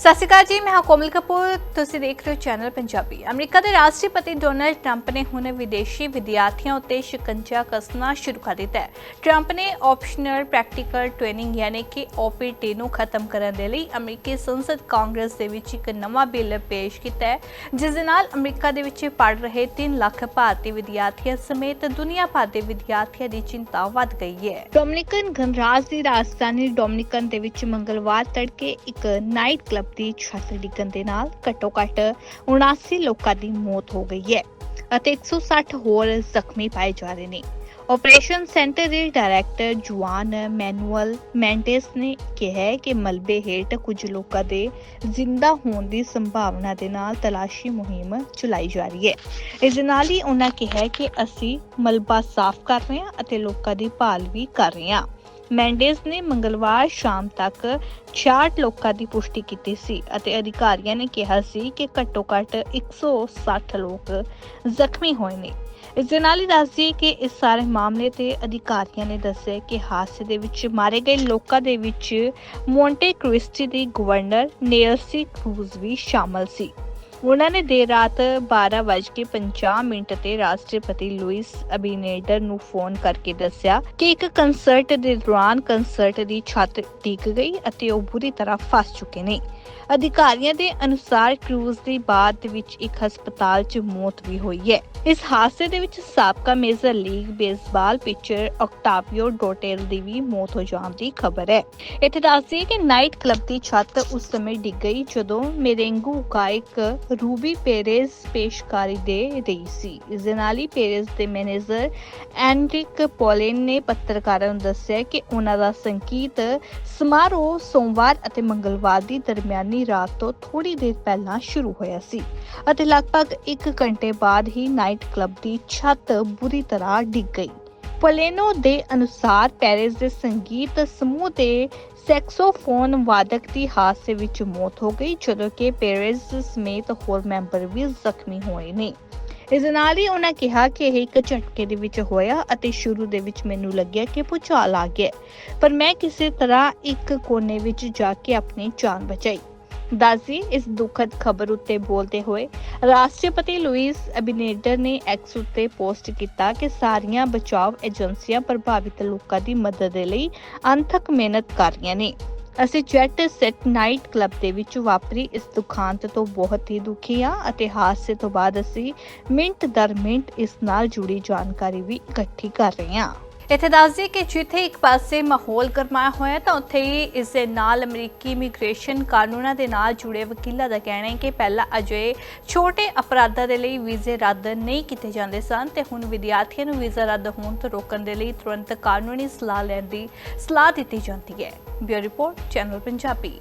ਸਤਿ ਸ਼੍ਰੀ ਅਕਾਲ ਜੀ, ਮੈਂ ਹਾਂ ਕੋਮਲ ਕਪੂਰ। ਤੁਸੀਂ ਦੇਖ ਰਹੇ ਹੋ ਚੈਨਲ ਪੰਜਾਬੀ। ਅਮਰੀਕਾ ਦੇ ਰਾਸ਼ਟਰਪਤੀ ਡੋਨਲਡ ਟਰੰਪ ਨੇ ਹੁਣ ਵਿਦੇਸ਼ੀ ਵਿਦਿਆਰਥੀਆਂ ਉੱਤੇ ਸ਼ਿਕੰਜਾ ਕੱਸਣਾ ਸ਼ੁਰੂ ਕਰ ਦਿੱਤਾ ਹੈ। ਟਰੰਪ ਨੇ ਆਪਸ਼ਨਲ ਪ੍ਰੈਕਟੀਕਲ ਟ੍ਰੇਨਿੰਗ ਯਾਨੀ ਕਿ OPT ਨੂੰ ਖਤਮ ਕਰਨ ਦੇ ਲਈ ਅਮਰੀਕੀ ਸੰਸਦ ਕਾਂਗਰਸ ਦੇ ਵਿੱਚ ਇੱਕ ਨਵਾਂ ਬਿੱਲ ਪੇਸ਼ ਕੀਤਾ ਹੈ, ਜਿਸ ਦੇ ਨਾਲ ਅਮਰੀਕਾ ਦੇ ਵਿੱਚ ਪੜ ਰਹੇ 3 ਲੱਖ ਭਾਰਤੀ ਵਿਦਿਆਰਥੀਆਂ ਸਮੇਤ ਦੁਨੀਆ ਭਰ ਦੇ ਵਿਦਿਆਰਥੀਆਂ ਦੀ ਚਿੰਤਾ ਵੱਧ ਗਈ ਹੈ। ਡੋਮਿਨਿਕਨ ਗਣਰਾਜ ਦੀ ਰਾਜਧਾਨੀ ਡੋਮਿਨਿਕਨ ਦੇ ਵਿੱਚ ਮੰਗਲਵਾਰ ਤੜਕੇ ਇੱਕ ਨਾਈਟ ਕਲੱਬ ਦੀ ਛੱਤ ਡਿੱਗਣ ਦੇ ਨਾਲ ਘੱਟੋ-ਘੱਟ 79 ਲੋਕਾਂ ਦੀ ਮੌਤ ਹੋ ਗਈ ਹੈ ਅਤੇ 160 ਹੋਰ ਜ਼ਖਮੀ ਪਾਏ ਜਾ ਰਹੇ ਨੇ। ਆਪਰੇਸ਼ਨ ਸੈਂਟਰ ਦੇ ਡਾਇਰੈਕਟਰ ਜੁਆਨ ਮੈਨੂਅਲ ਮੈਂਡੇਸ ਨੇ ਕਿਹਾ ਕਿ ਮਲਬੇ ਹੇਠ ਕੁਝ ਲੋਕਾਂ ਦੇ ਜ਼ਿੰਦਾ ਹੋਣ ਦੀ ਸੰਭਾਵਨਾ ਦੇ ਨਾਲ ਤਲਾਸ਼ੀ ਮੁਹਿੰਮ ਚਲਾਈ ਜਾ ਰਹੀ ਹੈ। ਇਸ ਦੇ ਨਾਲ ਹੀ ਉਹਨਾਂ ਕਿਹਾ ਕਿ ਅਸੀਂ ਮਲਬਾ ਸਾਫ਼ ਕਰ ਰਹੇ ਹਾਂ ਅਤੇ ਲੋਕਾਂ ਦੀ ਭਾਲ ਵੀ ਕਰ ਰਹੇ ਹਾਂ। ਮੈਂਡੇਸ ਨੇ ਮੰਗਲਵਾਰ ਸ਼ਾਮ ਤੱਕ 66 ਲੋਕਾਂ ਦੀ ਪੁਸ਼ਟੀ ਕੀਤੀ ਸੀ ਅਤੇ ਅਧਿਕਾਰੀਆਂ ਨੇ ਕਿਹਾ ਸੀ ਕਿ ਘੱਟੋ-ਘੱਟ 160 ਲੋਕ ਜ਼ਖਮੀ ਹੋਏ ਨੇ। ਇਸ ਦੇ ਨਾਲ ਹੀ ਦੱਸਦੀ ਕਿ ਇਸ ਸਾਰੇ ਮਾਮਲੇ ਤੇ ਅਧਿਕਾਰੀਆਂ ਨੇ ਦੱਸਿਆ ਕਿ ਹਾਦਸੇ ਦੇ ਵਿੱਚ ਮਾਰੇ ਗਏ ਲੋਕਾਂ ਦੇ ਵਿੱਚ ਮੌਂਟੇ ਕ੍ਰਿਸਟੀ ਦੀ ਗਵਰਨਰ ਨੇਲਸੀ ਕਰੂਜ਼ ਵੀ ਸ਼ਾਮਲ ਸੀ। ਉਹਨਾਂ ਨੇ ਦੇਰ ਰਾਤ 12:50 ਮਿੰਟ ਤੇ ਰਾਸ਼ਟਰਪਤੀ ਲੁਇਸ ਅਬੀਨੇਡਰ ਨੂੰ ਫੋਨ ਕਰਕੇ ਦੱਸਿਆ ਕਿ ਇੱਕ ਕੰਸਰਟ ਦੇ ਦੌਰਾਨ ਕੰਸਰਟ ਦੀ ਛੱਤ ਡਿੱਗ ਗਈ ਅਤੇ ਉਹ ਬੁਰੀ ਤਰ੍ਹਾਂ ਫਸ ਚੁੱਕੇ ਨੇ। ਅਧਿਕਾਰੀਆਂ ਦੇ ਅਨੁਸਾਰ ਕਰੂਜ਼ ਦੀ ਬਾਅਦ ਵਿੱਚ ਇੱਕ ਹਸਪਤਾਲ 'ਚ ਮੌਤ ਵੀ ਹੋਈ ਹੈ। ਇਸ ਹਾਦਸੇ ਦੇ ਵਿੱਚ ਸਾਬਕਾ major league baseball pitcher Octavio Dotel ਦੀ ਵੀ ਮੌਤ ਹੋ ਜਾਣ ਦੀ ਖਬਰ ਹੈ। ਇੱਥੇ ਦੱਸਦੀ ਕਿ ਨਾਈਟ ਕਲੱਬ ਦੀ ਛੱਤ ਉਸ ਸਮੇਂ ਡਿੱਗ ਗਈ ਜਦੋਂ ਮੇਰੇਂਗੂ ਗਾਇਕ ਰੂਬੀ ਪੇਰੇਜ਼ ਪੇਸ਼ਕਾਰੀ ਦੇ ਰਹੀ ਸੀ। ਇਸ ਦੇ ਨਾਲ ਹੀ ਪੇਰੇਜ਼ ਦੇ ਮੈਨੇਜਰ ਐਂਡਰਿਕ ਪੋਲੇਨ ਨੇ ਪੱਤਰਕਾਰਾਂ ਨੂੰ ਦੱਸਿਆ ਕਿ ਉਹਨਾਂ ਦਾ ਸੰਗੀਤ ਸਮਾਰੋਹ ਸੋਮਵਾਰ ਅਤੇ ਮੰਗਲਵਾਰ ਦੀ ਦਰਮਿਆਨੀ ਰਾਤ ਤੋਂ ਥੋੜੀ ਦੇਰ ਪਹਿਲਾਂ ਸ਼ੁਰੂ ਹੋਇਆ ਸੀ ਅਤੇ ਲਗਭਗ 1 ਘੰਟੇ ਬਾਅਦ ਹੀ ਨਾਈਟ ਕਲੱਬ ਦੀ ਛੱਤ ਬੁਰੀ ਤਰ੍ਹਾਂ ਡਿੱਗ ਗਈ। ਪੋਲੇਨੋ ਦੇ ਅਨੁਸਾਰ ਪੈਰਿਸ ਦੇ ਸੰਗੀਤ ਸਮੂਹ ਦੇ ਸੈਕਸੋਫੋਨ ਵਾਦਕ ਦੀ ਹਾਦਸੇ ਵਿੱਚ ਮੌਤ ਹੋ ਗਈ, ਜਦੋਂ ਕਿ ਪੈਰਿਸ ਸਮੇਤ ਹੋਰ ਮੈਂਬਰ ਵੀ ਜ਼ਖਮੀ ਹੋਏ ਨੇ। ਇਸ ਨਾਲ ਹੀ ਉਹਨਾਂ ਕਿਹਾ ਕਿ ਇਹ ਇੱਕ ਝਟਕੇ ਦੇ ਵਿੱਚ ਹੋਇਆ ਅਤੇ ਸ਼ੁਰੂ ਦੇ ਵਿੱਚ ਮੈਨੂੰ ਲੱਗਿਆ ਕਿ ਭੁਚਾਲ ਆ ਗਿਆ। ਪਰ ਮੈਂ ਕਿਸੇ ਤਰ੍ਹਾਂ ਇੱਕ ਕੋਨੇ ਵਿੱਚ ਜਾ ਕੇ ਆਪਣੀ ਜਾਨ ਬਚਾਈ। ਦੱਸੀ ਇਸ ਦੁਖਦ ਖਬਰ ਉੱਤੇ ਬੋਲਦੇ ਹੋਏ ਰਾਸ਼ਟਰਪਤੀ ਲੁਈਸ ਅਬੀਨੇਡਰ ਨੇ ਐਕਸ ਉੱਤੇ ਪੋਸਟ ਕੀਤਾ ਕਿ ਸਾਰੀਆਂ ਬਚਾਓ ਏਜੰਸੀਆਂ ਪ੍ਰਭਾਵਿਤ ਲੋਕਾਂ ਦੀ ਮਦਦ ਦੇ ਲਈ ਅੰਥਕ ਮਿਹਨਤ ਕਰ ਰਹੀਆਂ ਨੇ। ਅਸੀਂ ਜੈਟ ਸੈਟ ਨਾਈਟ ਕਲੱਬ ਦੇ ਵਿੱਚ ਵਾਪਰੀ ਇਸ ਦੁਖਾਂਤ ਤੋਂ ਬਹੁਤ ਹੀ ਦੁਖੀ ਹਾਂ ਅਤੇ ਹਾਦਸੇ ਤੋਂ ਬਾਅਦ ਅਸੀਂ ਮਿੰਟ ਦਰ ਮਿੰਟ ਇਸ ਨਾਲ ਜੁੜੀ ਜਾਣਕਾਰੀ ਵੀ ਇਕੱਠੀ ਕਰ ਰਹੇ ਹਾਂ। ਇੱਥੇ ਦੱਸਦੀ ਕਿ ਜਿੱਥੇ ਇੱਕ ਪਾਸੇ ਮਾਹੌਲ ਗਰਮਾਇਆ ਹੋਇਆ ਤਾਂ ਉੱਥੇ ਹੀ ਇਸ ਦੇ ਨਾਲ ਅਮਰੀਕੀ ਇਮੀਗ੍ਰੇਸ਼ਨ ਕਾਨੂੰਨਾਂ ਦੇ ਨਾਲ ਜੁੜੇ ਵਕੀਲਾਂ ਦਾ ਕਹਿਣਾ ਹੈ ਕਿ ਪਹਿਲਾਂ ਅਜੇ ਛੋਟੇ ਅਪਰਾਧਾਂ ਦੇ ਲਈ ਵੀਜ਼ੇ ਰੱਦ ਨਹੀਂ ਕੀਤੇ ਜਾਂਦੇ ਸਨ ਤੇ ਹੁਣ ਵਿਦਿਆਰਥੀਆਂ ਨੂੰ ਵੀਜ਼ਾ ਰੱਦ ਹੋਣ ਤੋਂ ਰੋਕਣ ਦੇ ਲਈ ਤੁਰੰਤ ਕਾਨੂੰਨੀ ਸਲਾਹ ਲੈਣ ਦੀ ਸਲਾਹ ਦਿੱਤੀ ਜਾਂਦੀ ਹੈ। Bureau report, channel Punjabi.